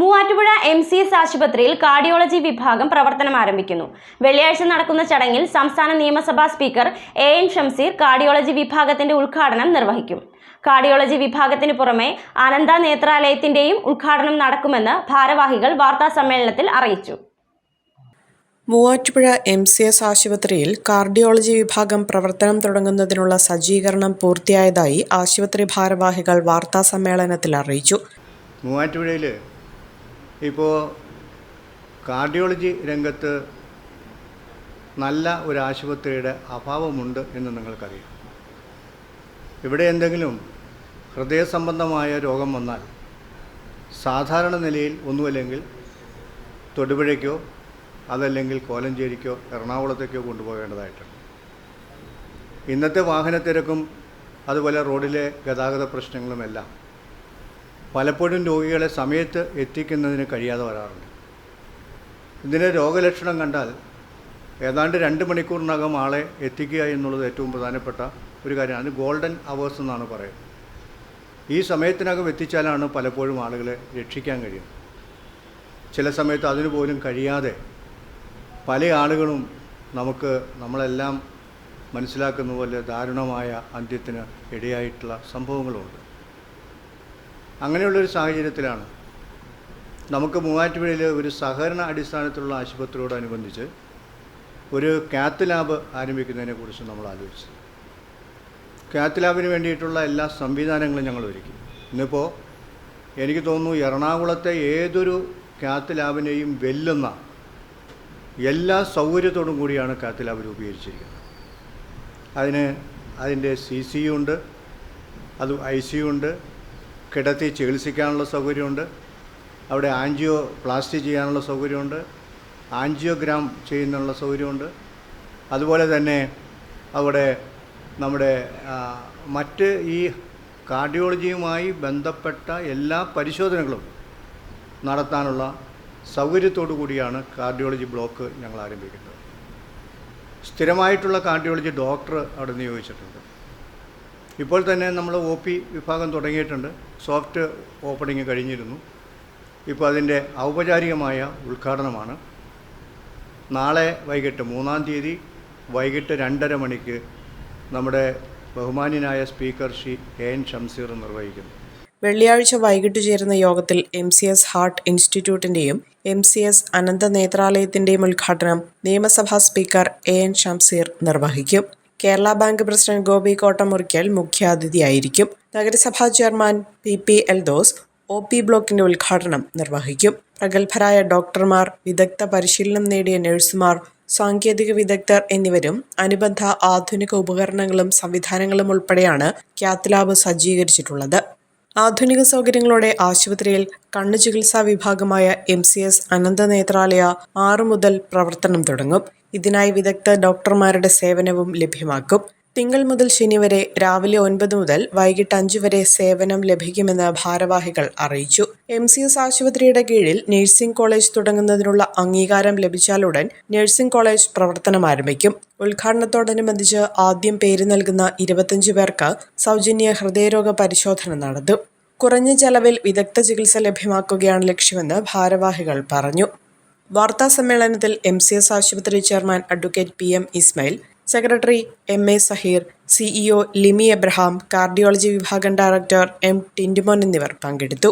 Muvattupuzha M C S ആശുപത്രിയിൽ cardiology വിഭാഗം പ്രവർത്തനം ആരംഭിക്കുന്നു. വെള്ളിയാഴ്ച നടക്കുന്ന ചടങ്ങിൽ സംസ്ഥാന നിയമസഭാ speaker A N Shamseer cardiology വിഭാഗത്തിന്റെ ഉദ്ഘാടനം നിർവഹിക്കും. കാർഡിയോളജി വിഭാഗത്തിന് പുറമെ അനന്ത നേത്രാലയത്തിന്റെയും ഉദ്ഘാടനം നടക്കുമെന്ന് ഭാരവാഹികൾ വാർത്താ സമ്മേളനത്തിൽ അറിയിച്ചു. മൂവാറ്റുപുഴ എം സി എസ് ആശുപത്രിയിൽ കാർഡിയോളജി വിഭാഗം പ്രവർത്തനം തുടങ്ങുന്നതിനുള്ള സജ്ജീകരണം പൂർത്തിയായതായി ആശുപത്രി ഭാരവാഹികൾ വാർത്താ സമ്മേളനത്തിൽ അറിയിച്ചു. മൂവാറ്റുപുഴയിൽ ഇപ്പോൾ കാർഡിയോളജി രംഗത്ത് നല്ല ഒരു ആശുപത്രിയുടെ അഭാവമുണ്ട് എന്ന് നിങ്ങൾക്കറിയാം. ഇവിടെ എന്തെങ്കിലും ഹൃദയ സംബന്ധമായ രോഗം വന്നാൽ സാധാരണ നിലയിൽ ഒന്നുമല്ലെങ്കിൽ തൊടുപുഴയ്ക്കോ അതല്ലെങ്കിൽ കോലഞ്ചേരിക്കോ എറണാകുളത്തേക്കോ കൊണ്ടുപോകേണ്ടതായിട്ടുണ്ട്. ഇന്നത്തെ വാഹനത്തിരക്കും അതുപോലെ റോഡിലെ ഗതാഗത പ്രശ്നങ്ങളുമെല്ലാം പലപ്പോഴും രോഗികളെ സമയത്ത് എത്തിക്കുന്നതിന് കഴിയാതെ വരാറുണ്ട്. ഇതിന്റെ രോഗലക്ഷണം കണ്ടാൽ ഏതാണ്ട് രണ്ട് മണിക്കൂറിനകം ആളെ എത്തിക്കുക എന്നുള്ളത് ഏറ്റവും പ്രധാനപ്പെട്ട ഒരു കാര്യമാണ്. ഗോൾഡൻ അവേഴ്സ് എന്നാണ് പറയുന്നത്. ഈ സമയത്തിനകം എത്തിച്ചാലാണ് പലപ്പോഴും ആളുകളെ രക്ഷിക്കാൻ കഴിയുന്നത്. ചില സമയത്ത് അതിനു പോലും കഴിയാതെ പല ആളുകളും നമുക്ക് നമ്മളെല്ലാം മനസ്സിലാക്കുന്ന പോലെ ദാരുണമായ അന്ത്യത്തിന് ഇടയായിട്ടുള്ള സംഭവങ്ങളുണ്ട്. അങ്ങനെയുള്ളൊരു സാഹചര്യത്തിലാണ്. നമുക്ക് മൂവാറ്റുപുഴയിൽ ഒരു സഹകരണ അടിസ്ഥാനത്തിലുള്ള ആശുപത്രിയോടനുബന്ധിച്ച് ഒരു കാത്ത് ലാബ് ആരംഭിക്കുന്നതിനെക്കുറിച്ച് നമ്മൾ ആലോചിച്ചു കാത്ത് ലാബിന് വേണ്ടിയിട്ടുള്ള എല്ലാ സംവിധാനങ്ങളും ഞങ്ങൾ ഒരുക്കി. ഇന്നിപ്പോൾ എനിക്ക് തോന്നുന്നു എറണാകുളത്തെ ഏതൊരു കാത്ത് ലാബിനെയും വെല്ലുന്ന എല്ലാ സൗകര്യത്തോടും കൂടിയാണ് കാത്ത് ലാബ് രൂപീകരിച്ചിരിക്കുന്നത്. അതിന് അതിന്റെ സി സി ഉണ്ട് അത് ഐ സി ഉണ്ട് കിടത്തി ചികിത്സിക്കാനുള്ള സൗകര്യമുണ്ട്. അവിടെ ആൻജിയോ പ്ലാസ്റ്റി ചെയ്യാനുള്ള സൗകര്യമുണ്ട്. ആൻജിയോഗ്രാം ചെയ്യുന്നുള്ള സൗകര്യമുണ്ട്. അതുപോലെ തന്നെ അവിടെ നമ്മുടെ മറ്റ് ഈ കാർഡിയോളജിയുമായി ബന്ധപ്പെട്ട എല്ലാ പരിശോധനകളും നടത്താനുള്ള സൗകര്യത്തോടു കൂടിയാണ് കാർഡിയോളജി ബ്ലോക്ക് ഞങ്ങൾ ആരംഭിക്കുന്നത്. സ്ഥിരമായിട്ടുള്ള കാർഡിയോളജി ഡോക്ടർ അവിടെ നിയോഗിച്ചിട്ടുണ്ട്. ഇപ്പോൾ തന്നെ നമ്മൾ ഒ പി വിഭാഗം തുടങ്ങിയിട്ടുണ്ട്. സോഫ്റ്റ് ഓപ്പണിംഗ് കഴിഞ്ഞിരുന്നു. ഇപ്പോൾ അതിന്റെ ഔപചാരികമായ ഉദ്ഘാടനമാണ്. നാളെ വൈകിട്ട് മൂന്നാം തീയതി വൈകിട്ട് രണ്ടര മണിക്ക് നമ്മുടെ ബഹുമാന്യനായ speaker Shri A N Shamseer നിർവഹിക്കുന്നു. വെള്ളിയാഴ്ച വൈകിട്ട് ചേരുന്ന യോഗത്തിൽ എം സി എസ് ഹാർട്ട് ഇൻസ്റ്റിറ്റ്യൂട്ടിന്റെയും എം സി എസ് അനന്ത നേത്രാലയത്തിന്റെയും ഉദ്ഘാടനം നിയമസഭാ സ്പീക്കർ എ എൻ ഷംസീർ നിർവഹിക്കും. കേരള ബാങ്ക് പ്രസിഡന്റ് ഗോപി കോട്ടമുറിക്കൽ മുഖ്യാതിഥിയായിരിക്കും. നഗരസഭാ chairman P P Eldhose O P ബ്ലോക്കിന്റെ ഉദ്ഘാടനം നിർവഹിക്കും. പ്രഗത്ഭരായ ഡോക്ടർമാർ വിദഗ്ധ പരിശീലനം നേടിയ നഴ്സുമാർ സാങ്കേതിക വിദഗ്ധർ എന്നിവരും അനുബന്ധ ആധുനിക ഉപകരണങ്ങളും സംവിധാനങ്ങളും ഉൾപ്പെടെയാണ് ക്യാത്ത് ലാബ് സജ്ജീകരിച്ചിട്ടുള്ളത്. ആധുനിക സൗകര്യങ്ങളോടെ ആശുപത്രിയിൽ കണ്ണു ചികിത്സാ വിഭാഗമായ M C S Anantha Nethralaya ആറു മുതൽ പ്രവർത്തനം തുടങ്ങും. ഇതിനായി വിദഗ്ധ ഡോക്ടർമാരുടെ സേവനവും ലഭ്യമാക്കും. തിങ്കൾ മുതൽ ശനി വരെ രാവിലെ ഒൻപത് മുതൽ വൈകിട്ട് അഞ്ച് വരെ സേവനം ലഭിക്കുമെന്ന് ഭാരവാഹികൾ അറിയിച്ചു. എം സി എസ് ആശുപത്രിയുടെ കീഴിൽ നഴ്സിംഗ് കോളേജ് തുടങ്ങുന്നതിനുള്ള അംഗീകാരം ലഭിച്ചാലുടൻ നഴ്സിംഗ് കോളേജ് പ്രവർത്തനം ആരംഭിക്കും. ഉദ്ഘാടനത്തോടനുബന്ധിച്ച് ആദ്യം പേര് നൽകുന്ന ഇരുപത്തിയഞ്ച് പേർക്ക് സൗജന്യ ഹൃദയരോഗ പരിശോധന നടത്തും കുറഞ്ഞ ചെലവിൽ വിദഗ്ധ ചികിത്സ ലഭ്യമാക്കുകയാണ് ലക്ഷ്യമെന്ന് ഭാരവാഹികൾ പറഞ്ഞു. വാർത്താ സമ്മേളനത്തിൽ എം സി എസ് ആശുപത്രി chairman advocate P M Ismail secretary M A Saheer CEO Limi Abraham cardiology വിഭാഗം ഡയറക്ടർ എം ടിൻഡുമോൻ എന്നിവർ പങ്കെടുത്തു.